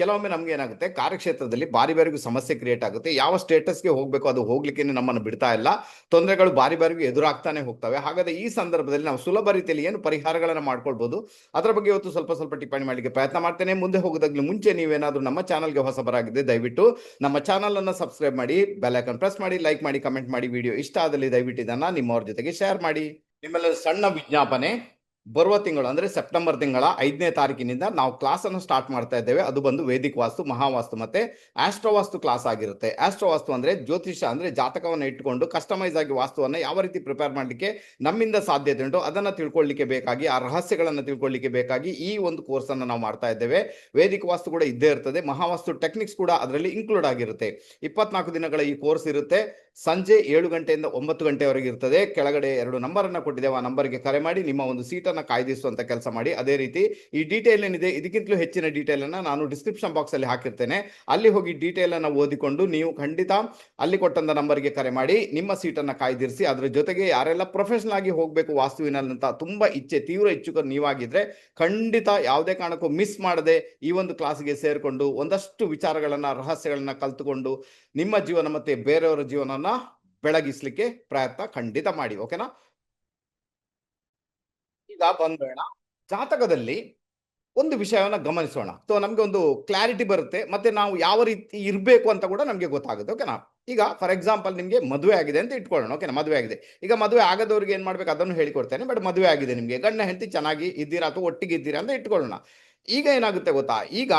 ಕೆಲವೊಮ್ಮೆ ನಮ್ಗೆ ಏನಾಗುತ್ತೆ, ಕಾರ್ಯಕ್ಷೇತ್ರದಲ್ಲಿ ಬಾರಿ ಬಾರಿಗೂ ಸಮಸ್ಯೆ ಕ್ರಿಯೇಟ್ ಆಗುತ್ತೆ. ಯಾವ ಸ್ಟೇಟಸ್ಗೆ ಹೋಗ್ಬೇಕು ಅದು ಹೋಗ್ಲಿಕ್ಕೆ ನಮ್ಮನ್ನು ಬಿಡ್ತಾ ಇಲ್ಲ. ತೊಂದರೆಗಳು ಬಾರಿ ಬಾರಿಗೂ ಎದುರಾಗ್ತಾನೆ ಹೋಗ್ತವೆ. ಹಾಗಾದ್ರೆ ಈ ಸಂದರ್ಭದಲ್ಲಿ ನಾವು ಸುಲಭ ರೀತಿಯಲ್ಲಿ ಏನು ಪರಿಹಾರಗಳನ್ನು ಮಾಡ್ಕೊಳ್ಬಹುದು ಅದರ ಬಗ್ಗೆ ಇವತ್ತು ಸ್ವಲ್ಪ ಸ್ವಲ್ಪ ಟಿಪ್ಪಣಿ ಮಾಡಲಿಕ್ಕೆ ಪ್ರಯತ್ನ ಮಾಡ್ತೇನೆ. ಮುಂದೆ ಹೋಗೋದಾಗ್ಲಿ ಮುಂಚೆ ನೀವೇನಾದ್ರೂ ನಮ್ಮ ಚಾನಲ್ಗೆ ಹೊಸಬರಾಗಿದೆ ದಯವಿಟ್ಟು ನಮ್ಮ ಚಾನಲ್ ಅನ್ನು ಸಬ್ಸ್ಕ್ರೈಬ್ ಮಾಡಿ ಬೆಲ್ ಐಕನ್ ಪ್ರೆಸ್ ಮಾಡಿ ಲೈಕ್ ಮಾಡಿ ಕಮೆಂಟ್ ಮಾಡಿ. ವಿಡಿಯೋ ಇಷ್ಟ ಆದಲ್ಲಿ ದಯವಿಟ್ಟು ಇದನ್ನ ನಿಮ್ಮವ್ರ ಜೊತೆಗೆ ಶೇರ್ ಮಾಡಿ. ನಿಮ್ಮೆಲ್ಲ ಸಣ್ಣ ವಿಜ್ಞಾಪನೆ. ಬರುವ ತಿಂಗಳು ಅಂದ್ರೆ ಸೆಪ್ಟೆಂಬರ್ ತಿಂಗಳ ಐದನೇ ತಾರೀಕಿನಿಂದ ನಾವು ಕ್ಲಾಸ್ ಅನ್ನು ಸ್ಟಾರ್ಟ್ ಮಾಡ್ತಾ ಇದ್ದೇವೆ. ಅದು ಬಂದು ವೇದಿಕ ವಾಸ್ತು, ಮಹಾವಾಸ್ತು ಮತ್ತೆ ಆಸ್ಟ್ರೋವಾಸ್ತು ಕ್ಲಾಸ್ ಆಗಿರುತ್ತೆ. ಆಸ್ಟ್ರೋವಾಸ್ತು ಅಂದ್ರೆ ಜ್ಯೋತಿಷ ಅಂದ್ರೆ ಜಾತಕವನ್ನು ಇಟ್ಟುಕೊಂಡು ಕಸ್ಟಮೈಸ್ ಆಗಿ ವಾಸ್ತುವನ್ನು ಯಾವ ರೀತಿ ಪ್ರಿಪೇರ್ ಮಾಡಲಿಕ್ಕೆ ನಮ್ಮಿಂದ ಸಾಧ್ಯತೆ ಉಂಟು ಅದನ್ನ ತಿಳ್ಕೊಳ್ಳಿಕ್ಕೆ ಬೇಕಾಗಿ, ಆ ರಹಸ್ಯಗಳನ್ನು ತಿಳ್ಕೊಳ್ಳಿಕ್ಕೆ ಬೇಕಾಗಿ ಈ ಒಂದು ಕೋರ್ಸ್ ಅನ್ನು ನಾವು ಮಾಡ್ತಾ ಇದ್ದೇವೆ. ವೇದಿಕ ವಾಸ್ತು ಕೂಡ ಇದ್ದೇ ಇರ್ತದೆ. ಮಹಾವಾಸ್ತು ಟೆಕ್ನಿಕ್ಸ್ ಕೂಡ ಅದರಲ್ಲಿ ಇನ್ಕ್ಲೂಡ್ ಆಗಿರುತ್ತೆ. ಇಪ್ಪತ್ನಾಲ್ಕು ದಿನಗಳ ಈ ಕೋರ್ಸ್ ಇರುತ್ತೆ. ಸಂಜೆ ಏಳು ಗಂಟೆಯಿಂದ ಒಂಬತ್ತು ಗಂಟೆವರೆಗೆ ಇರ್ತದೆ. ಕೆಳಗಡೆ ಎರಡು ನಂಬರ್ ಅನ್ನ ಕೊಟ್ಟಿದ್ದೇವೆ. ಆ ನಂಬರ್ಗೆ ಕರೆ ಮಾಡಿ ನಿಮ್ಮ ಒಂದು ಸೀಟನ್ನು ಕಾಯ್ದಿರಿಸುವಂತ ಕೆಲಸ ಮಾಡಿ. ಅದೇ ರೀತಿ ಈ ಡೀಟೇಲ್ ಏನಿದೆ, ಇದಕ್ಕಿಂತಲೂ ಹೆಚ್ಚಿನ ಡೀಟೇಲ್ ಅನ್ನ ನಾನು ಡಿಸ್ಕ್ರಿಪ್ಷನ್ ಬಾಕ್ಸ್ ಅಲ್ಲಿ ಹಾಕಿರ್ತೇನೆ. ಅಲ್ಲಿ ಹೋಗಿ ಡೀಟೇಲ್ ಅನ್ನ ಓದಿಕೊಂಡು ನೀವು ಖಂಡಿತ ಅಲ್ಲಿ ಕೊಟ್ಟಂತ ನಂಬರ್ಗೆ ಕರೆ ಮಾಡಿ ನಿಮ್ಮ ಸೀಟನ್ನ ಕಾಯ್ದಿರಿಸಿ, ಅದರ ಜೊತೆಗೆ ಯಾರೆಲ್ಲ ಪ್ರೊಫೆಷನಲ್ ಆಗಿ ಹೋಗ್ಬೇಕು ವಾಸ್ತುವಿನಲ್ಲಂತ ತುಂಬಾ ಇಚ್ಛೆ, ತೀವ್ರ ಇಚ್ಛುಕ ನೀವಾಗಿದ್ರೆ ಖಂಡಿತ ಯಾವುದೇ ಕಾರಣಕ್ಕೂ ಮಿಸ್ ಮಾಡದೆ ಈ ಒಂದು ಕ್ಲಾಸ್ಗೆ ಸೇರಿಕೊಂಡು ಒಂದಷ್ಟು ವಿಚಾರಗಳನ್ನ, ರಹಸ್ಯಗಳನ್ನ ಕಲ್ತುಕೊಂಡು ನಿಮ್ಮ ಜೀವನ ಮತ್ತೆ ಬೇರೆಯವರ ಜೀವನನ ಬೆಳಗಿಸ್ಲಿಕ್ಕೆ ಪ್ರಯತ್ನ ಖಂಡಿತ ಮಾಡಿ ಓಕೆನಾ ಈಗ ಬಂದೋಣ ಜಾತಕದಲ್ಲಿ ಒಂದು ವಿಷಯವನ್ನ ಗಮನಿಸೋಣ. ಸೊ ನಮ್ಗೆ ಒಂದು ಕ್ಲಾರಿಟಿ ಬರುತ್ತೆ, ಮತ್ತೆ ನಾವು ಯಾವ ರೀತಿ ಇರಬೇಕು ಅಂತ ಕೂಡ ನಮ್ಗೆ ಗೊತ್ತಾಗುತ್ತೆ ಓಕೆನಾ ಈಗ ಫಾರ್ ಎಕ್ಸಾಂಪಲ್ ನಿಮ್ಗೆ ಮದುವೆ ಆಗಿದೆ ಅಂತ ಇಟ್ಕೊಳ್ಳೋಣ ಓಕೆನಾ ಮದುವೆ ಆಗಿದೆ. ಈಗ ಮದುವೆ ಆಗದವ್ರಿಗೆ ಏನ್ ಮಾಡ್ಬೇಕು? ಅದನ್ನು ಹೇಳಿಕೊಡ್ತೇನೆ ಬಟ್ ಮದುವೆ ಆಗಿದೆ ನಿಮ್ಗೆ. ಗಂಡ, ಹೆಂಡತಿ ಚೆನ್ನಾಗಿ ಇದ್ದೀರಾ ಅಥವಾ ಒಟ್ಟಿಗೆ ಇದ್ದೀರಾ ಅಂತ ಇಟ್ಕೊಳ್ಳೋಣ. ಈಗ ಏನಾಗುತ್ತೆ ಗೊತ್ತಾ? ಈಗ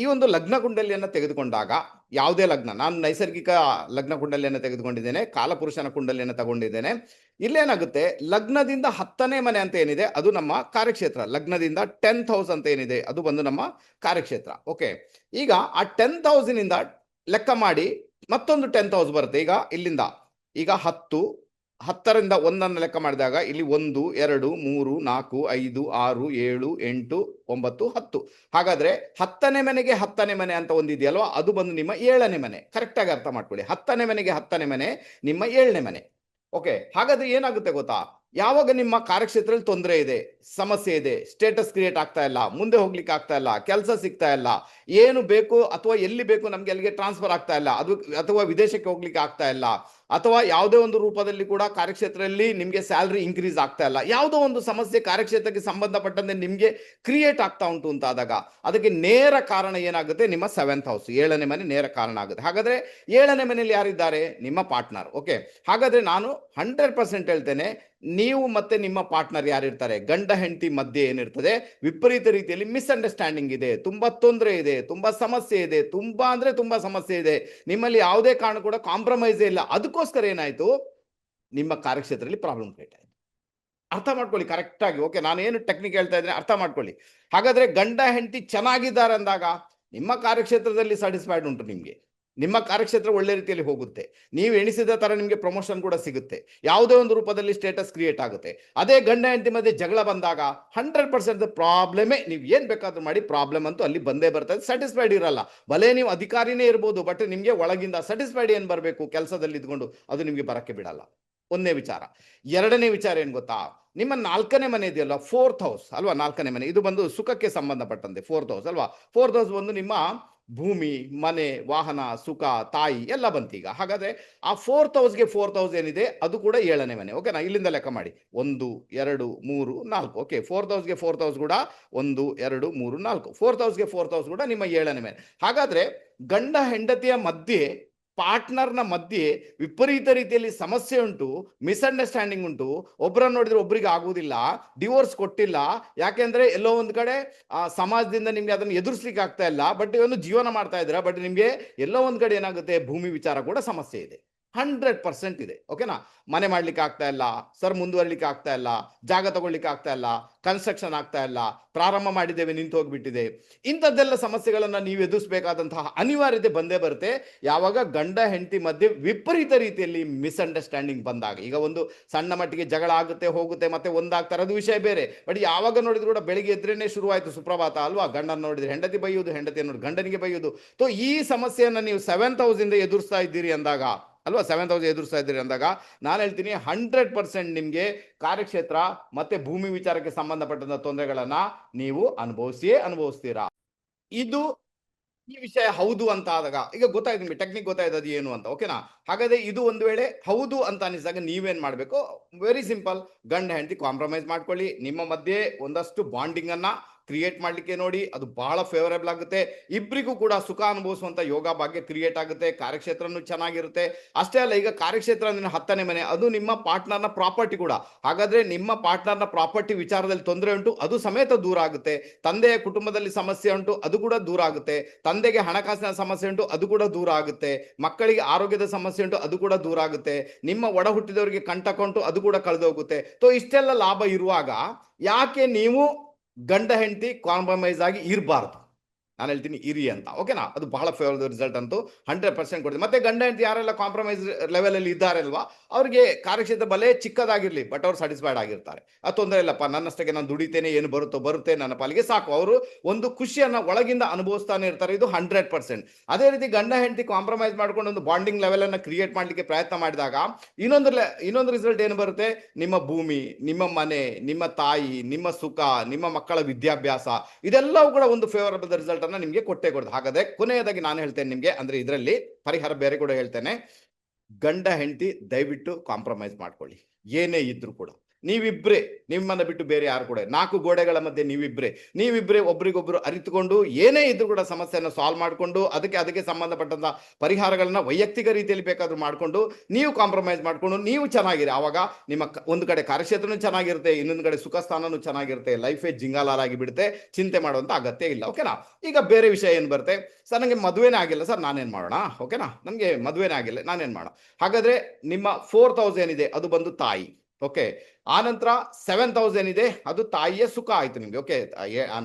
ಈ ಒಂದು ಲಗ್ನ ಕುಂಡಲಿಯನ್ನ ತೆಗೆದುಕೊಂಡಾಗ ಯಾವುದೇ ಲಗ್ನ, ನಾನು ನೈಸರ್ಗಿಕ ಲಗ್ನ ಕುಂಡಲಿಯನ್ನು ತೆಗೆದುಕೊಂಡಿದ್ದೇನೆ, ಕಾಲಪುರುಷನ ಕುಂಡಲಿಯನ್ನು ತಗೊಂಡಿದ್ದೇನೆ. ಇಲ್ಲೇನಾಗುತ್ತೆ, ಲಗ್ನದಿಂದ ಹತ್ತನೇ ಮನೆ ಅಂತ ಏನಿದೆ, ಅದು ನಮ್ಮ ಕಾರ್ಯಕ್ಷೇತ್ರ. ಲಗ್ನದಿಂದ ಟೆಂತ್ ಹೌಸ್ ಅಂತ ಏನಿದೆ, ಅದು ಬಂದು ನಮ್ಮ ಕಾರ್ಯಕ್ಷೇತ್ರ. ಓಕೆ, ಈಗ ಆ ಟೆಂತ್ ಹೌಸಿನಿಂದ ಲೆಕ್ಕ ಮಾಡಿ ಮತ್ತೊಂದು ಟೆಂತ್ ಹೌಸ್ ಬರುತ್ತೆ. ಈಗ ಇಲ್ಲಿಂದ, ಈಗ ಹತ್ತು ಹತ್ತರಿಂದ ಒಂದನ್ನು ಲೆಕ್ಕ ಮಾಡಿದಾಗ ಇಲ್ಲಿ ಒಂದು, ಎರಡು, ಮೂರು, ನಾಲ್ಕು, ಐದು, ಆರು, ಏಳು, ಎಂಟು, ಒಂಬತ್ತು, ಹತ್ತು. ಹಾಗಾದ್ರೆ ಹತ್ತನೇ ಮನೆಗೆ ಹತ್ತನೇ ಮನೆ ಅಂತ ಒಂದಿದೆಯಲ್ವ? ಅದು ಬಂದು ನಿಮ್ಮ ಏಳನೇ ಮನೆ. ಕರೆಕ್ಟಾಗಿ ಅರ್ಥ ಮಾಡ್ಕೊಳ್ಳಿ. ಹತ್ತನೇ ಮನೆಗೆ ಹತ್ತನೇ ಮನೆ, ನಿಮ್ಮ ಏಳನೇ ಮನೆ. ಓಕೆ ಹಾಗಾದ್ರೆ ಏನಾಗುತ್ತೆ ಗೊತ್ತಾ? ಯಾವಾಗ ನಿಮ್ಮ ಕಾರ್ಯಕ್ಷೇತ್ರದಲ್ಲಿ ತೊಂದರೆ ಇದೆ, ಸಮಸ್ಯೆ ಇದೆ ಸ್ಟೇಟಸ್ ಕ್ರಿಯೇಟ್ ಆಗ್ತಾ ಇಲ್ಲ, ಮುಂದೆ ಹೋಗ್ಲಿಕ್ಕೆ ಆಗ್ತಾ ಇಲ್ಲ, ಕೆಲಸ ಸಿಗ್ತಾ ಇಲ್ಲ, ಏನು ಬೇಕು ಅಥವಾ ಎಲ್ಲಿ ಬೇಕು ನಮ್ಗೆ ಅಲ್ಲಿಗೆ ಟ್ರಾನ್ಸ್ಫರ್ ಆಗ್ತಾ ಇಲ್ಲ, ಅದು ಅಥವಾ ವಿದೇಶಕ್ಕೆ ಹೋಗ್ಲಿಕ್ಕೆ ಆಗ್ತಾ ಇಲ್ಲ ಅಥವಾ ಯಾವುದೇ ಒಂದು ರೂಪದಲ್ಲಿ ಕೂಡ ಕಾರ್ಯಕ್ಷೇತ್ರದಲ್ಲಿ ನಿಮಗೆ ಸ್ಯಾಲ್ರಿ ಇನ್ಕ್ರೀಸ್ ಆಗ್ತಾ ಇಲ್ಲ. ಯಾವುದೋ ಒಂದು ಸಮಸ್ಯೆ ಕಾರ್ಯಕ್ಷೇತ್ರಕ್ಕೆ ಸಂಬಂಧಪಟ್ಟಂತೆ ನಿಮಗೆ ಕ್ರಿಯೇಟ್ ಆಗ್ತಾ ಉಂಟು ಅಂತ ಆದಾಗ ಅದಕ್ಕೆ ನೇರ ಕಾರಣ ಏನಾಗುತ್ತೆ? ನಿಮ್ಮ ಸೆವೆಂತ್ ಹೌಸ್ ಏಳನೇ ಮನೆ ನೇರ ಕಾರಣ ಆಗುತ್ತೆ. ಹಾಗಾದ್ರೆ ಏಳನೇ ಮನೆಯಲ್ಲಿ ಯಾರಿದ್ದಾರೆ? ನಿಮ್ಮ ಪಾರ್ಟ್ನರ್ ಓಕೆ ಹಾಗಾದ್ರೆ ನಾನು ಹಂಡ್ರೆಡ್ ಪರ್ಸೆಂಟ್ ಹೇಳ್ತೇನೆ ನೀವು ಮತ್ತೆ ನಿಮ್ಮ ಪಾರ್ಟ್ನರ್ ಯಾರಿರ್ತಾರೆ ಗಂಡ, ಹೆಂಡತಿ ಮಧ್ಯೆ ಏನಿರ್ತದೆ? ವಿಪರೀತ ರೀತಿಯಲ್ಲಿ ಮಿಸ್ಅಂಡರ್ಸ್ಟ್ಯಾಂಡಿಂಗ್ ಇದೆ. ತುಂಬಾ ತೊಂದರೆ ಇದೆ. ತುಂಬಾ ಸಮಸ್ಯೆ ಇದೆ. ತುಂಬಾ ಅಂದ್ರೆ ತುಂಬಾ ಸಮಸ್ಯೆ ಇದೆ. ನಿಮ್ಮಲ್ಲಿ ಯಾವುದೇ ಕಾರಣ ಕೂಡ ಕಾಂಪ್ರಮೈಸೇ ಇಲ್ಲ. ಅದಕ್ಕೋಸ್ಕರ ಏನಾಯ್ತು? ನಿಮ್ಮ ಕಾರ್ಯಕ್ಷೇತ್ರದಲ್ಲಿ ಪ್ರಾಬ್ಲಮ್ ಕ್ರಿಯೇಟ್ ಆಯ್ತು. ಅರ್ಥ ಮಾಡ್ಕೊಳ್ಳಿ ಕರೆಕ್ಟ್ ಆಗಿ ಓಕೆ, ನಾನು ಏನು ಟೆಕ್ನಿಕ್ ಹೇಳ್ತಾ ಇದ್ದೇನೆ ಅರ್ಥ ಮಾಡ್ಕೊಳ್ಳಿ. ಹಾಗಾದ್ರೆ ಗಂಡ, ಹೆಂಡತಿ ಚೆನ್ನಾಗಿದ್ದಾರೆ ಅಂದಾಗ ನಿಮ್ಮ ಕಾರ್ಯಕ್ಷೇತ್ರದಲ್ಲಿ ಸ್ಯಾಟಿಸ್ಫೈಡ್ ಉಂಟು ನಿಮ್ಗೆ. ನಿಮ್ಮ ಕಾರ್ಯಕ್ಷೇತ್ರ ಒಳ್ಳೆ ರೀತಿಯಲ್ಲಿ ಹೋಗುತ್ತೆ. ನೀವು ಎಣಿಸಿದ ತರ ನಿಮಗೆ ಪ್ರಮೋಷನ್ ಕೂಡ ಸಿಗುತ್ತೆ. ಯಾವುದೇ ಒಂದು ರೂಪದಲ್ಲಿ ಸ್ಟೇಟಸ್ ಕ್ರಿಯೇಟ್ ಆಗುತ್ತೆ. ಅದೇ ಗಂಡ ಹೆಂಡತಿ ಮಧ್ಯೆ ಜಗಳ ಬಂದಾಗ ಹಂಡ್ರೆಡ್ ಪರ್ಸೆಂಟ್ ಪ್ರಾಬ್ಲಮೇ ನೀವು ಏನ್ ಬೇಕಾದ್ರೂ ಮಾಡಿ ಪ್ರಾಬ್ಲಮ್ ಅಂತೂ ಅಲ್ಲಿ ಬಂದೇ ಬರ್ತದೆ. ಸ್ಯಾಟಿಸ್ಫೈಡ್ ಇರಲ್ಲ. ಭಲೆ ನೀವು ಅಧಿಕಾರಿನೇ ಇರ್ಬೋದು ಬಟ್ ನಿಮಗೆ ಒಳಗಿಂದ ಸ್ಯಾಟಿಸ್ಫೈಡ್ ಏನ್ ಬರಬೇಕು? ಕೆಲಸದಲ್ಲಿ ಇದ್ಕೊಂಡು ಅದು ನಿಮಗೆ ಬರಕ್ಕೆ ಬಿಡಲ್ಲ. ಒಂದನೇ ವಿಚಾರ. ಎರಡನೇ ವಿಚಾರ ಏನ್ ಗೊತ್ತಾ? ನಿಮ್ಮ ನಾಲ್ಕನೇ ಮನೆ ಇದೆಯಲ್ಲ ಫೋರ್ತ್ ಹೌಸ್ ಅಲ್ವಾ? ನಾಲ್ಕನೇ ಮನೆ. ಇದು ಬಂದು ಸುಖಕ್ಕೆ ಸಂಬಂಧಪಟ್ಟಂತೆ ಫೋರ್ತ್ ಹೌಸ್ ಅಲ್ವಾ? ಫೋರ್ತ್ ಹೌಸ್ ಬಂದು ನಿಮ್ಮ ಭೂಮಿ, ಮನೆ, ವಾಹನ, ಸುಖ, ತಾಯಿ ಎಲ್ಲ ಬಂತೀಗ. ಹಾಗಾದ್ರೆ ಆ ಫೋರ್ತ್ ಹೌಸ್ಗೆ ಫೋರ್ತ್ ಹೌಸ್ ಏನಿದೆ ಅದು ಕೂಡ ಏಳನೇ ಮನೆ. ಓಕೆನಾ ಇಲ್ಲಿಂದ ಲೆಕ್ಕ ಮಾಡಿ. ಒಂದು, ಎರಡು, ಮೂರು, ನಾಲ್ಕು. ಓಕೆ ಫೋರ್ತ್ ಹೌಸ್ಗೆ ಫೋರ್ತ್ ಹೌಸ್ ಕೂಡ ಒಂದು, ಎರಡು, ಮೂರು, ನಾಲ್ಕು. ಫೋರ್ತ್ ಹೌಸ್ಗೆ ಫೋರ್ತ್ ಹೌಸ್ ಕೂಡ ನಿಮ್ಮ ಏಳನೇ ಮನೆ. ಹಾಗಾದ್ರೆ ಗಂಡ ಹೆಂಡತಿಯ ಮಧ್ಯೆ ಪಾರ್ಟ್ನರ್ನ ಮಧ್ಯೆ ವಿಪರೀತ ರೀತಿಯಲ್ಲಿ ಸಮಸ್ಯೆ ಉಂಟು, ಮಿಸ್ಅಂಡರ್ಸ್ಟ್ಯಾಂಡಿಂಗ್ ಉಂಟು. ಒಬ್ಬರನ್ನ ನೋಡಿದ್ರೆ ಒಬ್ಬರಿಗೆ ಆಗುವುದಿಲ್ಲ, ಡಿವೋರ್ಸ್ ಕೊಟ್ಟಿಲ್ಲ. ಯಾಕೆಂದ್ರೆ ಎಲ್ಲೋ ಒಂದು ಕಡೆ ಸಮಾಜದಿಂದ ನಿಮ್ಗೆ ಅದನ್ನು ಎದುರಿಸ್ಲಿಕ್ಕೆ ಆಗ್ತಾ ಇಲ್ಲ. ಬಟ್ ಇವನು ಜೀವನ ಮಾಡ್ತಾ ಇದ್ದೀರಾ. ಬಟ್ ನಿಮ್ಗೆ ಎಲ್ಲೋ ಒಂದು ಕಡೆ ಏನಾಗುತ್ತೆ? ಭೂಮಿ ವಿಚಾರ ಕೂಡ ಸಮಸ್ಯೆ ಇದೆ. ಹಂಡ್ರೆಡ್ ಪರ್ಸೆಂಟ್ ಇದೆ ಓಕೆನಾ ಮನೆ ಮಾಡ್ಲಿಕ್ಕೆ ಆಗ್ತಾ ಇಲ್ಲ, ಸರ್ ಮುಂದುವರಿಲಿಕ್ಕೆ ಆಗ್ತಾ ಇಲ್ಲ, ಜಾಗ ತಗೊಳ್ಲಿಕ್ಕೆ ಆಗ್ತಾ ಇಲ್ಲ ಕನ್ಸ್ಟ್ರಕ್ಷನ್ ಆಗ್ತಾ ಇಲ್ಲ, ಪ್ರಾರಂಭ ಮಾಡಿದ್ದೇವೆ, ನಿಂತು ಹೋಗ್ಬಿಟ್ಟಿದೆ. ಇಂಥದ್ದೆಲ್ಲ ಸಮಸ್ಯೆಗಳನ್ನು ನೀವು ಎದುರಿಸಬೇಕಾದಂತಹ ಅನಿವಾರ್ಯತೆ ಬಂದೇ ಬರುತ್ತೆ. ಯಾವಾಗ ಗಂಡ, ಹೆಂಡತಿ ಮಧ್ಯೆ ವಿಪರೀತ ರೀತಿಯಲ್ಲಿ ಮಿಸ್ಅಂಡರ್ಸ್ಟ್ಯಾಂಡಿಂಗ್ ಬಂದಾಗ, ಈಗ ಒಂದು ಸಣ್ಣ ಮಟ್ಟಿಗೆ ಜಗಳ ಆಗುತ್ತೆ, ಹೋಗುತ್ತೆ, ಮತ್ತೆ ಒಂದಾಗ್ತಾರೆ, ಅದು ವಿಷಯ ಬೇರೆ. ಬಟ್ ಯಾವಾಗ ನೋಡಿದ್ರು ಕೂಡ ಬೆಳಿಗ್ಗೆ ಎದ್ರೇನೆ ಶುರುವಾಯಿತು ಸುಪ್ರಭಾತ, ಅಲ್ವಾ? ಗಂಡನ ನೋಡಿದ್ರೆ ಹೆಂಡತಿ ಬೈಯೋದು ಹೆಂಡತಿ ನೋಡಿ ಗಂಡನಿಗೆ ಬೈಯೋದು ಸೊ ಈ ಸಮಸ್ಯೆಯನ್ನು ನೀವು ಸೆವೆಂತ್ ಹೌಸಿಂದ ಎದುರಿಸ್ತಾ ಇದ್ದೀರಿ ಅಂದಾಗ ಅಲ್ವಾ ಸೆವೆನ್ ತೌಸಂಡ್ ಎದುರಿಸ್ತಾ ಇದ್ದೀರಿ ಅಂದಾಗ, ನಾನು ಹೇಳ್ತೀನಿ ಹಂಡ್ರೆಡ್ ಪರ್ಸೆಂಟ್ ನಿಮಗೆ ಕಾರ್ಯಕ್ಷೇತ್ರ ಮತ್ತೆ ಭೂಮಿ ವಿಚಾರಕ್ಕೆ ಸಂಬಂಧಪಟ್ಟಂತ ತೊಂದರೆಗಳನ್ನ ನೀವು ಅನುಭವಿಸಿಯೇ ಅನುಭವಿಸ್ತೀರಾ. ಇದು ಈ ವಿಷಯ ಹೌದು ಅಂತ ಆದಾಗ, ಈಗ ಗೊತ್ತಾಯ್ತು ನಿಮಗೆ ಟೆಕ್ನಿಕ್ ಅದು ಏನು ಅಂತ ಓಕೆನಾ ಹಾಗಾದ್ರೆ ಇದು ಒಂದು ವೇಳೆ ಹೌದು ಅಂತ ಅನಿಸಿದಾಗ ನೀವೇನ್ ಮಾಡಬೇಕು? ವೆರಿ ಸಿಂಪಲ್ ಗಂಡ ಹೆಂಡತಿ ಕಾಂಪ್ರಮೈಸ್ ಮಾಡ್ಕೊಳ್ಳಿ, ನಿಮ್ಮ ಮಧ್ಯೆ ಒಂದಷ್ಟು ಬಾಂಡಿಂಗ್ ಅನ್ನ ಕ್ರಿಯೇಟ್ ಮಾಡಲಿಕ್ಕೆ ನೋಡಿ, ಅದು ಬಹಳ ಫೇವರೇಬಲ್ ಆಗುತ್ತೆ. ಇಬ್ಬರಿಗೂ ಕೂಡ ಸುಖ ಅನುಭವಿಸುವಂತ ಯೋಗ ಭಾಗ್ಯ ಕ್ರಿಯೇಟ್ ಆಗುತ್ತೆ, ಕಾರ್ಯಕ್ಷೇತ್ರನೂ ಚೆನ್ನಾಗಿರುತ್ತೆ. ಅಷ್ಟೇ ಅಲ್ಲ, ಈಗ ಕಾರ್ಯಕ್ಷೇತ್ರ ಅಂದ್ರೆ ಹತ್ತನೇ ಮನೆ, ಅದು ನಿಮ್ಮ ಪಾರ್ಟ್ನರ್ನ ಪ್ರಾಪರ್ಟಿ ಕೂಡ. ಹಾಗಾದ್ರೆ ನಿಮ್ಮ ಪಾರ್ಟ್ನರ್ನ ಪ್ರಾಪರ್ಟಿ ವಿಚಾರದಲ್ಲಿ ತೊಂದರೆ ಉಂಟು, ಅದು ಸಮೇತ ದೂರ ಆಗುತ್ತೆ. ತಂದೆಯ ಕುಟುಂಬದಲ್ಲಿ ಸಮಸ್ಯೆ ಉಂಟು, ಅದು ಕೂಡ ದೂರ ಆಗುತ್ತೆ. ತಂದೆಗೆ ಹಣಕಾಸಿನ ಸಮಸ್ಯೆ ಉಂಟು, ಅದು ಕೂಡ ದೂರ ಆಗುತ್ತೆ. ಮಕ್ಕಳಿಗೆ ಆರೋಗ್ಯದ ಸಮಸ್ಯೆ ಉಂಟು, ಅದು ಕೂಡ ದೂರ ಆಗುತ್ತೆ. ನಿಮ್ಮ ಒಡ ಹುಟ್ಟಿದವರಿಗೆ ಕಂಟಕೊಂಟು ಅದು ಕೂಡ ಕಳೆದೋಗುತ್ತೆ. ಸೊ ಇಷ್ಟೆಲ್ಲ ಲಾಭ ಇರುವಾಗ, ಯಾಕೆ ನೀವು ಗಂಡ ಹೆಂಡತಿ ಕಾಂಪ್ರಮೈಸ್ ಆಗಿ ಇರಬಾರ್ದು. ನಾನು ಹೇಳ್ತೀನಿ ಇರಿ ಅಂತ. ಓಕೆನಾ ಅದು ಬಹಳ ಫೇವರ್ ರಿಸಲ್ಟ್ ಅಂತೂ ಹಂಡ್ರೆಡ್ ಪರ್ಸೆಂಟ್ ಕೊಡ್ತೀವಿ ಮತ್ತೆ ಗಂಡ, ಹೆಂಡತಿ ಯಾರೆಲ್ಲ ಕಾಂಪ್ರಮೈಸ್ ಲೆವೆಲ್ ಅಲ್ಲಿ ಇದ್ದಾರೆ ಅಲ್ವಾ ಅವ್ರಿಗೆ ಕಾರ್ಯಕ್ಷೇತ್ರ ಬಲೆ ಚಿಕ್ಕದಾಗಿರ್ಲಿ ಬಟ್ ಅವ್ರು ಸ್ಯಾಟಿಸ್ಫೈಡ್ ಆಗಿರ್ತಾರೆ. ಅದು ತೊಂದರೆ ಇಲ್ಲಪ್ಪ, ನನ್ನಷ್ಟಕ್ಕೆ ನಾನು ದುಡಿತೇನೆ, ಏನು ಬರುತ್ತೋ ಬರುತ್ತೆ, ನನ್ನ ಪಾಲಿಗೆ ಸಾಕು. ಅವರು ಒಂದು ಖುಷಿಯನ್ನ ಒಳಗಿಂದ ಅನುಭವಿಸ್ತಾನೆ ಇರ್ತಾರೆ, ಇದು ಹಂಡ್ರೆಡ್ ಪರ್ಸೆಂಟ್ ಅದೇ ರೀತಿ ಗಂಡ, ಹೆಂಡತಿ ಕಾಂಪ್ರಮೈಸ್ ಮಾಡ್ಕೊಂಡು ಒಂದು ಬಾಂಡಿಂಗ್ ಲೆವೆಲ್ ಅನ್ನ ಕ್ರಿಯೇಟ್ ಮಾಡ್ಲಿಕ್ಕೆ ಪ್ರಯತ್ನ ಮಾಡಿದಾಗ, ಇನ್ನೊಂದು ಇನ್ನೊಂದು ರಿಸಲ್ಟ್ ಏನು ಬರುತ್ತೆ? ನಿಮ್ಮ ಭೂಮಿ, ನಿಮ್ಮ ಮನೆ, ನಿಮ್ಮ ತಾಯಿ, ನಿಮ್ಮ ಸುಖ, ನಿಮ್ಮ ಮಕ್ಕಳ ವಿದ್ಯಾಭ್ಯಾಸ, ಇದೆಲ್ಲವೂ ಕೂಡ ಒಂದು ಫೇವರಬಲ್ ರಿಸಲ್ಟ್ ಅನ್ನ ನಿಮ್ಗೆ ಕೊಟ್ಟೆ ಕೊಡೋದು. ಹಾಗಾದ್ರೆ ಕೊನೆಯದಾಗಿ ನಾನು ಹೇಳ್ತೇನೆ ನಿಮ್ಗೆ, ಅಂದ್ರೆ ಇದರಲ್ಲಿ ಪರಿಹಾರ ಬೇರೆ ಕೂಡ ಹೇಳ್ತೇನೆ. ಗಂಡ, ಹೆಂಡತಿ ದಯವಿಟ್ಟು ಕಾಂಪ್ರಮೈಸ್ ಮಾಡ್ಕೊಳ್ಳಿ. ಏನೇ ಇದ್ರು ಕೂಡ. ನೀವಿಬ್ರೇ ನಿಮ್ಮನ್ನ ಬಿಟ್ಟು ಬೇರೆ ಯಾರು ಕೂಡ ನಾಲ್ಕು ಗೋಡೆಗಳ ಮಧ್ಯೆ ನೀವಿಬ್ಬರೇ ನೀವಿಬ್ಬರೇ ಒಬ್ರಿಗೊಬ್ರು ಅರಿತುಕೊಂಡು ಏನೇ ಇದ್ರು ಕೂಡ ಸಮಸ್ಯೆಯನ್ನು ಸಾಲ್ವ್ ಮಾಡಿಕೊಂಡು ಅದಕ್ಕೆ ಅದಕ್ಕೆ ಸಂಬಂಧಪಟ್ಟಂತ ಪರಿಹಾರಗಳನ್ನ ವೈಯಕ್ತಿಕ ರೀತಿಯಲ್ಲಿ ಬೇಕಾದ್ರೂ ಮಾಡಿಕೊಂಡು ನೀವು ಕಾಂಪ್ರಮೈಸ್ ಮಾಡಿಕೊಂಡು ನೀವು ಚೆನ್ನಾಗಿರಿ. ಆವಾಗ ನಿಮ್ಮ ಒಂದು ಕಡೆ ಕಾರ್ಯಕ್ಷೇತ್ರನೂ ಚೆನ್ನಾಗಿರುತ್ತೆ, ಇನ್ನೊಂದು ಕಡೆ ಸುಖ ಸ್ಥಾನನೂ ಚೆನ್ನಾಗಿರುತ್ತೆ. ಲೈಫೇ ಜಿಂಗಾಲಾಲಾಗಿ ಬಿಡುತ್ತೆ. ಚಿಂತೆ ಮಾಡುವಂತ ಅಗತ್ಯ ಇಲ್ಲ. ಓಕೆನಾ? ಈಗ ಬೇರೆ ವಿಷಯ ಏನು ಬರುತ್ತೆ? ಸರ್ ನನಗೆ ಮದುವೆನೇ ಆಗಿಲ್ಲ. ಸರ್, ನಾನೇನು ಮಾಡೋಣ? ಓಕೆನಾ? ನನಗೆ ಮದುವೆನೇ ಆಗಿಲ್ಲ. ನಾನೇನು ಮಾಡೋಣ? ಹಾಗಾದ್ರೆ ನಿಮ್ಮ ಫೋರ್ ತೌಸಂಡ್ ಇದೆ ಅದು ಬಂದು ತಾಯಿ. ಓಕೆ ಆನಂತರ ಸೆವೆನ್ ತೌಸಂಡ್ ಇದೆ. ಅದು ತಾಯಿಯ ಸುಖ ಆಯ್ತು ನಿಮ್ಗೆ. ಓಕೆ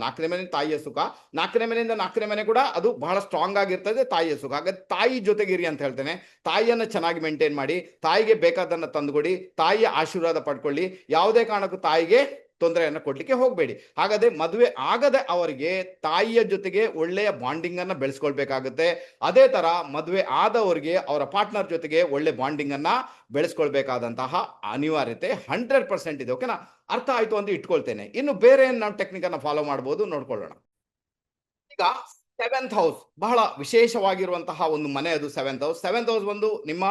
ನಾಲ್ಕನೇ ಮನೆ ತಾಯಿಯ ಸುಖ. ನಾಲ್ಕನೇ ಮನೆಯಿಂದ ನಾಲ್ಕನೇ ಮನೆ ಕೂಡ ಅದು ಬಹಳ ಸ್ಟ್ರಾಂಗ್ ಆಗಿರ್ತದೆ ತಾಯಿಯ ಸುಖ. ಹಾಗಾದ್ರೆ ತಾಯಿ ಜೊತೆಗಿರಿ ಅಂತ ಹೇಳ್ತೇನೆ. ತಾಯಿಯನ್ನ ಚೆನ್ನಾಗಿ ಮೇಂಟೈನ್ ಮಾಡಿ, ತಾಯಿಗೆ ಬೇಕಾದನ್ನ ತಂದುಕೊಡಿ, ತಾಯಿಯ ಆಶೀರ್ವಾದ ಪಡ್ಕೊಳ್ಳಿ. ಯಾವುದೇ ಕಾರಣಕ್ಕೂ ತಾಯಿಗೆ ತೊಂದರೆಯನ್ನು ಕೊಡ್ಲಿಕ್ಕೆ ಹೋಗಬೇಡಿ. ಹಾಗಾದ್ರೆ ಮದುವೆ ಆಗದೆ ಅವರಿಗೆ ತಾಯಿಯ ಜೊತೆಗೆ ಒಳ್ಳೆಯ ಬಾಂಡಿಂಗ್ ಅನ್ನ ಬೆಳೆಸ್ಕೊಳ್ಬೇಕಾಗುತ್ತೆ. ಅದೇ ತರ ಮದುವೆ ಆದವರಿಗೆ ಅವರ ಪಾರ್ಟ್ನರ್ ಜೊತೆಗೆ ಒಳ್ಳೆ ಬಾಂಡಿಂಗ್ ಅನ್ನ ಬೆಳೆಸ್ಕೊಳ್ಬೇಕಾದಂತಹ ಅನಿವಾರ್ಯತೆ ಹಂಡ್ರೆಡ್ ಪರ್ಸೆಂಟ್ ಇದೆ. ಓಕೆನಾ ಅರ್ಥ ಆಯ್ತು ಅಂತ ಇಟ್ಕೊಳ್ತೇನೆ. ಇನ್ನು ಬೇರೆ ಏನ್ ನಾವು ಟೆಕ್ನಿಕ್ ಅನ್ನ ಫಾಲೋ ಮಾಡಬಹುದು ನೋಡ್ಕೊಳ್ಳೋಣ. ಈಗ ಸೆವೆಂತ್ ಹೌಸ್ ಬಹಳ ವಿಶೇಷವಾಗಿರುವಂತಹ ಒಂದು ಮನೆ ಅದು ಸೆವೆಂತ್ ಹೌಸ್ ಸೆವೆಂತ್ ಹೌಸ್ ಒಂದು ನಿಮ್ಮ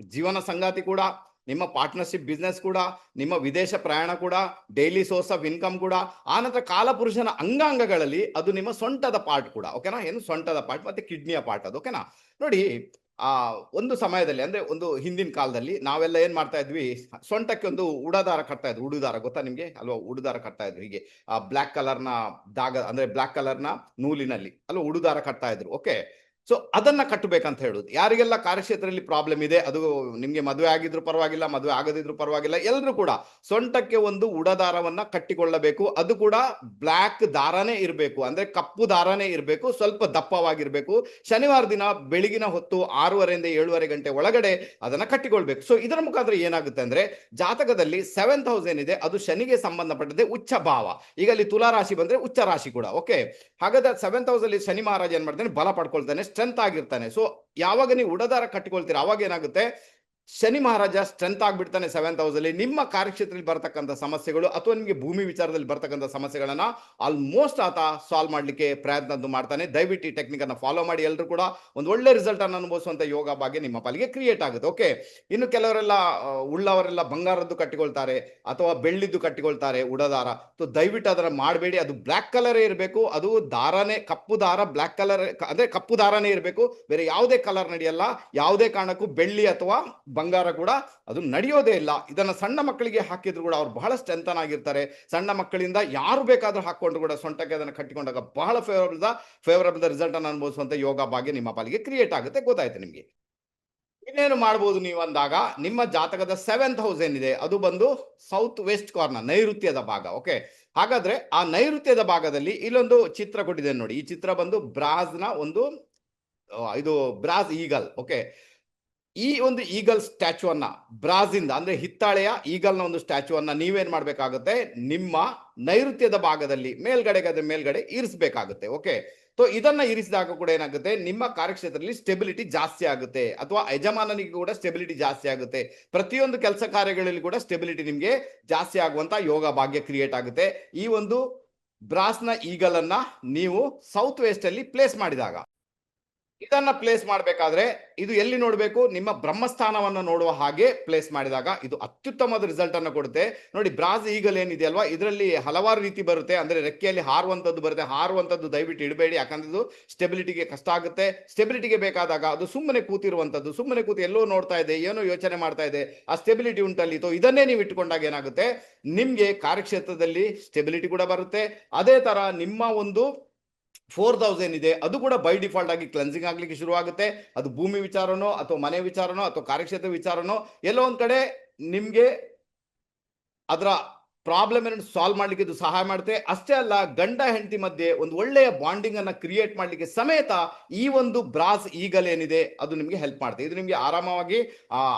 ಜೀವನ ಸಂಗಾತಿ ಕೂಡ ನಿಮ್ಮ ಪಾರ್ಟ್ನರ್ಶಿಪ್ ಬಿಸ್ನೆಸ್ ಕೂಡ, ನಿಮ್ಮ ವಿದೇಶ ಪ್ರಯಾಣ ಕೂಡ ಡೈಲಿ ಸೋರ್ಸ್ ಆಫ್ ಇನ್ಕಮ್ ಕೂಡ ಆನಂತರ ಕಾಲಪುರುಷನ ಅಂಗಾಂಗಗಳಲ್ಲಿ ಅದು ನಿಮ್ಮ ಸೊಂಟದ ಪಾರ್ಟ್ ಕೂಡ ಓಕೆನಾ ಏನು ಸೊಂಟದ ಪಾರ್ಟ್ ಮತ್ತೆ ಕಿಡ್ನಿಯ ಪಾರ್ಟ್ ಅದು ಓಕೆನಾ ನೋಡಿ, ಆ, ಒಂದು ಸಮಯದಲ್ಲಿ, ಅಂದ್ರೆ ಒಂದು ಹಿಂದಿನ ಕಾಲದಲ್ಲಿ ನಾವೆಲ್ಲ ಏನ್ ಮಾಡ್ತಾ ಇದ್ವಿ, ಸೊಂಟಕ್ಕೆ ಒಂದು ಉಡದಾರ ಕಟ್ತಾ ಇದ್ವಿ, ಉಡುದಾರ ಗೊತ್ತಾ ನಿಮ್ಗೆ? ಅಲ್ವಾ? ಉಡುದಾರ ಕಟ್ತಾ ಇದ್ರು ಹೀಗೆ, ಆ ಬ್ಲಾಕ್ ಕಲರ್ನ ದಾಗ ಅಂದ್ರೆ ಬ್ಲಾಕ್ ಕಲರ್ನ ನೂಲಿನಲ್ಲಿ, ಅಲ್ವಾ? ಉಡುದಾರ ಕಟ್ತಾ ಇದ್ರು ಓಕೆ ಸೊ ಅದನ್ನ ಕಟ್ಟಬೇಕಂತ ಹೇಳುದು. ಯಾರಿಗೆಲ್ಲ ಕಾರ್ಯಕ್ಷೇತ್ರದಲ್ಲಿ ಪ್ರಾಬ್ಲಮ್ ಇದೆ, ಅದು ನಿಮ್ಗೆ ಮದುವೆ ಆಗಿದ್ರು ಪರವಾಗಿಲ್ಲ, ಮದುವೆ ಆಗದಿದ್ರು ಪರವಾಗಿಲ್ಲ ಎಲ್ಲರೂ ಕೂಡ ಸೊಂಟಕ್ಕೆ ಒಂದು ಉಡದಾರವನ್ನ ಕಟ್ಟಿಕೊಳ್ಳಬೇಕು. ಅದು ಕೂಡ ಬ್ಲ್ಯಾಕ್ ದಾರನೇ ಇರಬೇಕು. ಅಂದ್ರೆ ಕಪ್ಪು ದಾರನೇ ಇರಬೇಕು, ಸ್ವಲ್ಪ ದಪ್ಪವಾಗಿರ್ಬೇಕು. ಶನಿವಾರ ದಿನ ಬೆಳಗಿನ ಹೊತ್ತು ಆರೂವರೆಯಿಂದ ಏಳುವರೆ ಗಂಟೆ ಒಳಗಡೆ ಅದನ್ನ ಕಟ್ಟಿಕೊಳ್ಬೇಕು. ಸೊ ಇದರ ಮುಖಾಂತರ ಏನಾಗುತ್ತೆ ಅಂದ್ರೆ, ಜಾತಕದಲ್ಲಿ ಸೆವೆಂತ್ ಹೌಸ್ ಏನಿದೆ, ಅದು ಶನಿಗೆ ಸಂಬಂಧಪಟ್ಟದೆ ಉಚ್ಚ ಭಾವ. ಈಗ ಅಲ್ಲಿ ತುಲಾ ರಾಶಿ ಬಂದ್ರೆ ಉಚ್ಚ ರಾಶಿ ಕೂಡ ಓಕೆ ಹಾಗಾದ್ರೆ ಸೆವೆಂತ್ ಹೌಸ್ ಅಲ್ಲಿ ಶನಿ ಮಹಾರಾಜ ಏನ್ ಮಾಡ್ತಾನೆ? ಬಲ ಪಡ್ಕೊಳ್ತಾನೆ ಸ್ಟ್ರೆಂತ್ ಆಗಿರ್ತಾನೆ. ಸೊ ಯಾವಾಗ ನೀವು ಉಡದಾರ ಕಟ್ಟಿಕೊಳ್ತೀರಾ ಅವಾಗ ಏನಾಗುತ್ತೆ? ಶನಿ ಮಹಾರಾಜ ಸ್ಟ್ರೆಂತ್ ಆಗ್ಬಿಡ್ತಾನೆ ಸೆವೆಂತ್ ಹೌಸ್ ಅಲ್ಲಿ. ನಿಮ್ಮ ಕಾರ್ಯಕ್ಷೇತ್ರದಲ್ಲಿ ಬರ್ತಕ್ಕಂಥ ಸಮಸ್ಯೆಗಳು ಅಥವಾ ನಿಮಗೆ ಭೂಮಿ ವಿಚಾರದಲ್ಲಿ ಬರ್ತಕ್ಕಂಥ ಸಮಸ್ಯೆಗಳನ್ನ ಆಲ್ಮೋಸ್ಟ್ ಆತ ಸಾಲ್ವ್ ಮಾಡ್ಲಿಕ್ಕೆ ಪ್ರಯತ್ನ ಮಾಡ್ತಾನೆ. ದಯವಿಟ್ಟು ಈ ಟೆಕ್ನಿಕ್ ಅನ್ನ ಫಾಲೋ ಮಾಡಿ ಎಲ್ಲರೂ ಕೂಡ ಒಂದು ಒಳ್ಳೆ ರಿಸಲ್ಟ್ ಅನ್ನು ಅನುಭವಿಸುವಂತ ಯೋಗ ಭಾಗ್ಯ ನಿಮ್ಮ ಪಾಲಿಗೆ ಕ್ರಿಯೇಟ್ ಆಗುತ್ತೆ. ಓಕೆ ಇನ್ನು ಕೆಲವರೆಲ್ಲ ಉಳ್ಳವರೆಲ್ಲ ಬಂಗಾರದ್ದು ಕಟ್ಟಿಕೊಳ್ತಾರೆ ಅಥವಾ ಬೆಳ್ಳಿದ್ದು ಕಟ್ಟಿಕೊಳ್ತಾರೆ ಉಡದಾರ. ಸೊ ದಯವಿಟ್ಟು ಅದನ್ನು ಮಾಡಬೇಡಿ. ಅದು ಬ್ಲ್ಯಾಕ್ ಕಲರೇ ಇರಬೇಕು. ಅದು ದಾರನೇ, ಕಪ್ಪು ದಾರ ಬ್ಲ್ಯಾಕ್ ಕಲರ್ ಅಂದ್ರೆ ಕಪ್ಪು ದಾರನೇ ಇರಬೇಕು. ಬೇರೆ ಯಾವುದೇ ಕಲರ್ ನಡೆಯಲ್ಲ. ಯಾವುದೇ ಕಾರಣಕ್ಕೂ ಬೆಳ್ಳಿ ಅಥವಾ ಬಂಗಾರ ಕೂಡ ಅದು ನಡೆಯೋದೇ ಇಲ್ಲ. ಇದನ್ನು ಸಣ್ಣ ಮಕ್ಕಳಿಗೆ ಹಾಕಿದ್ರು ಕೂಡ ಅವ್ರು ಬಹಳ ಸ್ಟ್ರೆಂಥನ್ ಆಗಿರ್ತಾರೆ ಸಣ್ಣ ಮಕ್ಕಳಿಂದ ಯಾರು ಬೇಕಾದರೂ ಹಾಕ್ಕೊಂಡು ಕೂಡ ಸೊಂಟಕ್ಕೆ ಅದನ್ನು ಕಟ್ಟಿಕೊಂಡಾಗ ಬಹಳ ಫೇವರಬಲ್ ಫೇವರಬಲ್ ರಿಸಲ್ಟ್ ಅನ್ನು ಅನುಭವಿಸುವಂತ ಯೋಗ ಭಾಗ್ಯ ನಿಮ್ಮ ಪಾಲಿಗೆ ಕ್ರಿಯೇಟ್ ಆಗುತ್ತೆ. ಗೊತ್ತಾಯ್ತು ನಿಮಗೆ? ಇನ್ನೇನು ಮಾಡ್ಬೋದು ನೀವು ಅಂದಾಗ, ನಿಮ್ಮ ಜಾತಕದ ಸೆವೆಂತ್ ಹೌಸ್ ಏನಿದೆ? ಅದು ಬಂದು ಸೌತ್ ವೆಸ್ಟ್ ಕಾರ್ನರ್ ನೈಋತ್ಯದ ಭಾಗ ಓಕೆ ಹಾಗಾದ್ರೆ ಆ ನೈಋತ್ಯದ ಭಾಗದಲ್ಲಿ ಇಲ್ಲೊಂದು ಚಿತ್ರ ಕೊಟ್ಟಿದ್ದೇನೆ ನೋಡಿ. ಈ ಚಿತ್ರ ಬಂದು ಬ್ರಾಸ್ನ ಒಂದು ಇದು ಬ್ರಾಸ್ ಈಗಲ್ ಓಕೆ ಈ ಒಂದು ಈಗಲ್ ಸ್ಟ್ಯಾಚು ಅನ್ನ ಬ್ರಾಜಿಂದ ಅಂದ್ರೆ ಹಿತ್ತಾಳೆಯ ಈಗಲ್ನ ಒಂದು ಸ್ಟ್ಯಾಚು ಅನ್ನ ನೀವೇನ್ ಮಾಡ್ಬೇಕಾಗುತ್ತೆ? ನಿಮ್ಮ ನೈಋತ್ಯದ ಭಾಗದಲ್ಲಿ, ಮೇಲ್ಗಡೆ ಅದ್ರ ಮೇಲ್ಗಡೆ ಇರಿಸಬೇಕಾಗುತ್ತೆ, ಓಕೆ? ಸೊ ಇದನ್ನ ಇರಿಸಿದಾಗ ಕೂಡ ಏನಾಗುತ್ತೆ? ನಿಮ್ಮ ಕಾರ್ಯಕ್ಷೇತ್ರದಲ್ಲಿ ಸ್ಟೆಬಿಲಿಟಿ ಜಾಸ್ತಿ ಆಗುತ್ತೆ, ಅಥವಾ ಯಜಮಾನನಿಗೆ ಕೂಡ ಸ್ಟೆಬಿಲಿಟಿ ಜಾಸ್ತಿ ಆಗುತ್ತೆ. ಪ್ರತಿಯೊಂದು ಕೆಲಸ ಕಾರ್ಯಗಳಲ್ಲಿ ಕೂಡ ಸ್ಟೆಬಿಲಿಟಿ ನಿಮಗೆ ಜಾಸ್ತಿ ಆಗುವಂತ ಯೋಗ ಭಾಗ್ಯ ಕ್ರಿಯೇಟ್ ಆಗುತ್ತೆ. ಈ ಒಂದು ಬ್ರಾಸ್ನ ಈಗಲನ್ನ ನೀವು ಸೌತ್ ವೆಸ್ಟ್ ಅಲ್ಲಿ ಪ್ಲೇಸ್ ಮಾಡಿದಾಗ. ಇದನ್ನ ಪ್ಲೇಸ್ ಮಾಡಬೇಕಾದ್ರೆ ಇದು ಎಲ್ಲಿ ನೋಡಬೇಕು? ನಿಮ್ಮ ಬ್ರಹ್ಮಸ್ಥಾನವನ್ನು ನೋಡುವ ಹಾಗೆ ಪ್ಲೇಸ್ ಮಾಡಿದಾಗ ಇದು ಅತ್ಯುತ್ತಮವಾದ ರಿಸಲ್ಟ್ ಅನ್ನು ಕೊಡುತ್ತೆ. ನೋಡಿ, ಬ್ರಾಸ್ ಈಗಲ್ ಏನಿದೆ ಅಲ್ವಾ ಇದರಲ್ಲಿ ಹಲವಾರು ರೀತಿ ಬರುತ್ತೆ. ಅಂದ್ರೆ ರೆಕ್ಕೆಯಲ್ಲಿ ಹಾರುವಂತದ್ದು ಬರುತ್ತೆ. ಹಾರುವಂತದ್ದು ದಯವಿಟ್ಟು ಇಡಬೇಡಿ. ಯಾಕಂದ್ರೆ ಇದು ಸ್ಟೆಬಿಲಿಟಿಗೆ ಕಷ್ಟ ಆಗುತ್ತೆ. ಸ್ಟೆಬಿಲಿಟಿಗೆ ಬೇಕಾದಾಗ ಅದು ಸುಮ್ಮನೆ ಕೂತಿರುವಂತದ್ದು, ಸುಮ್ಮನೆ ಕೂತು ಎಲ್ಲೋ ನೋಡ್ತಾ ಇದೆ, ಏನೋ ಯೋಚನೆ ಮಾಡ್ತಾ ಇದೆ, ಆ ಸ್ಟೆಬಿಲಿಟಿ ಉಂಟಲ್ಲಿ ತೋ, ಇದನ್ನೇ ನೀವು ಇಟ್ಕೊಂಡಾಗ ಏನಾಗುತ್ತೆ? ನಿಮ್ಗೆ ಕಾರ್ಯಕ್ಷೇತ್ರದಲ್ಲಿ ಸ್ಟೆಬಿಲಿಟಿ ಕೂಡ ಬರುತ್ತೆ. ಅದೇ ತರ ನಿಮ್ಮ ಒಂದು ಫೋರ್ ತೌಸಂಡ್ ಇದೆ ಅದು ಕೂಡ ಬೈ ಡಿಫಾಲ್ಟ್ ಆಗಿ ಕ್ಲೆನ್ಸಿಂಗ್ ಆಗ್ಲಿಕ್ಕೆ ಶುರು ಆಗುತ್ತೆ ಅದು ಭೂಮಿ ವಿಚಾರನೋ, ಅಥವಾ ಮನೆ ವಿಚಾರನೋ, ಅಥವಾ ಕಾರ್ಯಕ್ಷೇತ್ರ ವಿಚಾರನೋ, ಎಲ್ಲೋ ಒಂದ್ ಕಡೆ ನಿಮ್ಗೆ ಅದರ ಪ್ರಾಬ್ಲಮ್ ಏನನ್ನು ಸಾಲ್ವ್ ಮಾಡ್ಲಿಕ್ಕೆ ಇದು ಸಹಾಯ ಮಾಡುತ್ತೆ. ಅಷ್ಟೇ ಅಲ್ಲ, ಗಂಡ ಹೆಂಡತಿ ಮಧ್ಯೆ ಒಂದು ಒಳ್ಳೆಯ ಬಾಂಡಿಂಗ್ ಅನ್ನ ಕ್ರಿಯೇಟ್ ಮಾಡ್ಲಿಕ್ಕೆ ಸಮೇತ ಈ ಒಂದು ಬ್ರಾಸ್ ಈಗಲ್ ಏನಿದೆ, ಅದು ನಿಮ್ಗೆ ಹೆಲ್ಪ್ ಮಾಡುತ್ತೆ. ಇದು ನಿಮ್ಗೆ ಆರಾಮವಾಗಿ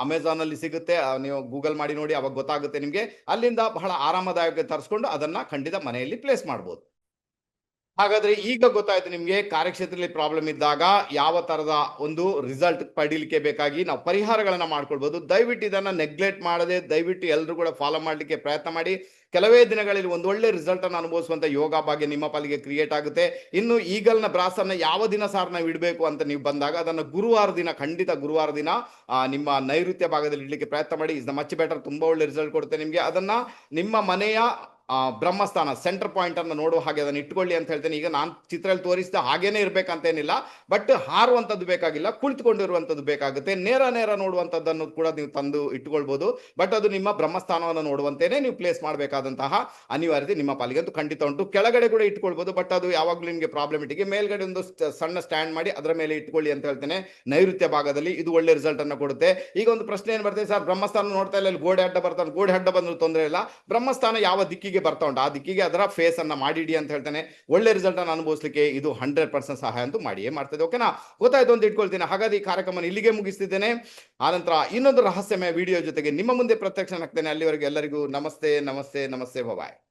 ಅಮೆಝಾನ್ ಅಲ್ಲಿ ಸಿಗುತ್ತೆ. ನೀವು ಗೂಗಲ್ ಮಾಡಿ ನೋಡಿ, ಅವಾಗ ಗೊತ್ತಾಗುತ್ತೆ ನಿಮ್ಗೆ. ಅಲ್ಲಿಂದ ಬಹಳ ಆರಾಮದಾಯಕ ತರಿಸ್ಕೊಂಡು ಅದನ್ನ ಖಂಡಿತ ಮನೆಯಲ್ಲಿ ಪ್ಲೇಸ್ ಮಾಡ್ಬೋದು. ಹಾಗಾದ್ರೆ ಈಗ ಗೊತ್ತಾಯ್ತು ನಿಮ್ಗೆ ಕಾರ್ಯಕ್ಷೇತ್ರದಲ್ಲಿ ಪ್ರಾಬ್ಲಮ್ ಇದ್ದಾಗ ಯಾವ ತರದ ಒಂದು ರಿಸಲ್ಟ್ ಪಡೀಲಿಕ್ಕೆ ಬೇಕಾಗಿ ನಾವು ಪರಿಹಾರಗಳನ್ನ ಮಾಡ್ಕೊಳ್ಬಹುದು ದಯವಿಟ್ಟು ಇದನ್ನ ನೆಗ್ಲೆಕ್ಟ್ ಮಾಡದೆ, ದಯವಿಟ್ಟು ಎಲ್ಲರೂ ಕೂಡ ಫಾಲೋ ಮಾಡಲಿಕ್ಕೆ ಪ್ರಯತ್ನ ಮಾಡಿ. ಕೆಲವೇ ದಿನಗಳಲ್ಲಿ ಒಂದು ಒಳ್ಳೆ ರಿಸಲ್ಟ್ ಅನ್ನು ಅನುಭವಿಸುವಂತ ಯೋಗ ಭಾಗ್ಯ ನಿಮ್ಮ ಪಾಲಿಗೆ ಕ್ರಿಯೇಟ್ ಆಗುತ್ತೆ. ಇನ್ನು ಈಗಲ್ನ ಬ್ರಾಸನ್ನ ಯಾವ ದಿನ ಸಾರ್ ನಾವು ಇಡಬೇಕು ಅಂತ ನೀವು ಬಂದಾಗ ಅದನ್ನ ಗುರುವಾರ ದಿನ, ಖಂಡಿತ ಗುರುವಾರ ದಿನ ನಿಮ್ಮ ನೈಋತ್ಯ ಭಾಗದಲ್ಲಿ ಇಡ್ಲಿಕ್ಕೆ ಪ್ರಯತ್ನ ಮಾಡಿ. ಇಸ್ ಮಚ್ ಬೆಟರ್, ತುಂಬಾ ಒಳ್ಳೆ ರಿಸಲ್ಟ್ ಕೊಡುತ್ತೆ ನಿಮ್ಗೆ. ಅದನ್ನ ನಿಮ್ಮ ಮನೆಯ ಬ್ರಹ್ಮಸ್ಥಾನ ಸೆಂಟರ್ ಪಾಯಿಂಟ್ ಅನ್ನು ನೋಡುವ ಹಾಗೆ ಅದನ್ನು ಇಟ್ಕೊಳ್ಳಿ ಅಂತ ಹೇಳ್ತೇನೆ. ಈಗ ನಾನು ಚಿತ್ರದಲ್ಲಿ ತೋರಿಸಿದ ಹಾಗೇನೆ ಇರಬೇಕಂತೇನಿಲ್ಲ ಬಟ್ ಹಾರುವಂಥದ್ದು ಬೇಕಾಗಿಲ್ಲ, ಕುಳಿತುಕೊಂಡಿರುವಂಥದ್ದು ಬೇಕಾಗುತ್ತೆ. ನೇರ ನೇರ ನೋಡುವಂಥದ್ದನ್ನು ಕೂಡ ನೀವು ತಂದು ಇಟ್ಕೊಳ್ಬಹುದು ಬಟ್ ಅದು ನಿಮ್ಮ ಬ್ರಹ್ಮಸ್ಥಾನವನ್ನು ನೋಡುವಂತೇನೆ ನೀವು ಪ್ಲೇಸ್ ಮಾಡಬೇಕಾದಂತಹ ಅನಿವಾರ್ಯತೆ ನಿಮ್ಮ ಪಾಲಿಗೆ ಅಂತೂ ಖಂಡಿತ ಉಂಟು. ಕೆಳಗಡೆ ಕೂಡ ಇಟ್ಕೊಳ್ಬಹುದು ಬಟ್ ಅದು ಯಾವಾಗಲೂ ನಿಮಗೆ ಪ್ರಾಬ್ಲಮೆಟಿಗೆ ಮೇಲ್ಗಡೆ ಒಂದು ಸಣ್ಣ ಸ್ಟ್ಯಾಂಡ್ ಮಾಡಿ, ಅದರ ಮೇಲೆ ಇಟ್ಕೊಳ್ಳಿ ಅಂತ ಹೇಳ್ತೇನೆ. ನೈಋತ್ಯ ಭಾಗದಲ್ಲಿ ಇದು ಒಳ್ಳೆ ರಿಸಲ್ಟ್ ಅನ್ನು ಕೊಡುತ್ತೆ. ಈಗ ಒಂದು ಪ್ರಶ್ನೆ ಏನು ಬರ್ತದೆ, ಸರ್? ಬ್ರಹ್ಮಸ್ಥಾನ ನೋಡ್ತಾ ಇಲ್ಲ ಇಲ್ಲಿ ಗೋಡೆ ಅಡ್ಡ ಬರ್ತಾನೆ. ಗೋಡೆ ಅಡ್ಡ ಬಂದರೂ ತೊಂದರೆ ಇಲ್ಲ. ಬ್ರಹ್ಮಸ್ಥಾನ ಯಾವ ದಿಕ್ಕಿಗೆ ಬರ್ತಾ ಉಂಟು. ಆ ದಿಕ್ಕಿಗೆ ಅದರ ಫೇಸ್ ಅನ್ನ ಮಾಡಿಡಿ ಅಂತ ಹೇಳ್ತಾನೆ. ಒಳ್ಳೆ ರಿಸಲ್ಟ್ ಅನ್ನು ಅನುಭವಿಸಲಿಕ್ಕೆ ಇದು ಹಂಡ್ರೆಡ್ ಪರ್ಸೆಂಟ್ ಸಹಾಯ ಅಂತೂ ಮಾಡಿಯೇ ಮಾಡ್ತದೆ. ಓಕೆನಾ ಗೊತ್ತಾಯ್ತು ಅಂತ ಇಟ್ಕೊಳ್ತೀನಿ. ಹಾಗಾದ್ರೆ ಈ ಕಾರ್ಯಕ್ರಮ ಇಲ್ಲಿಗೆ ಮುಗಿಸ್ತಿದ್ದೇನೆ. ಆನಂತರ ಇನ್ನೊಂದು ರಹಸ್ಯಮಯ ವಿಡಿಯೋ ಜೊತೆಗೆ ನಿಮ್ಮ ಮುಂದೆ ಪ್ರತ್ಯಕ್ಷ ಆಗ್ತೇನೆ ಅಲ್ಲಿವರೆಗೆ ಎಲ್ಲರಿಗೂ ನಮಸ್ತೆ ನಮಸ್ತೆ ನಮಸ್ತೆ. ಬಾಯ್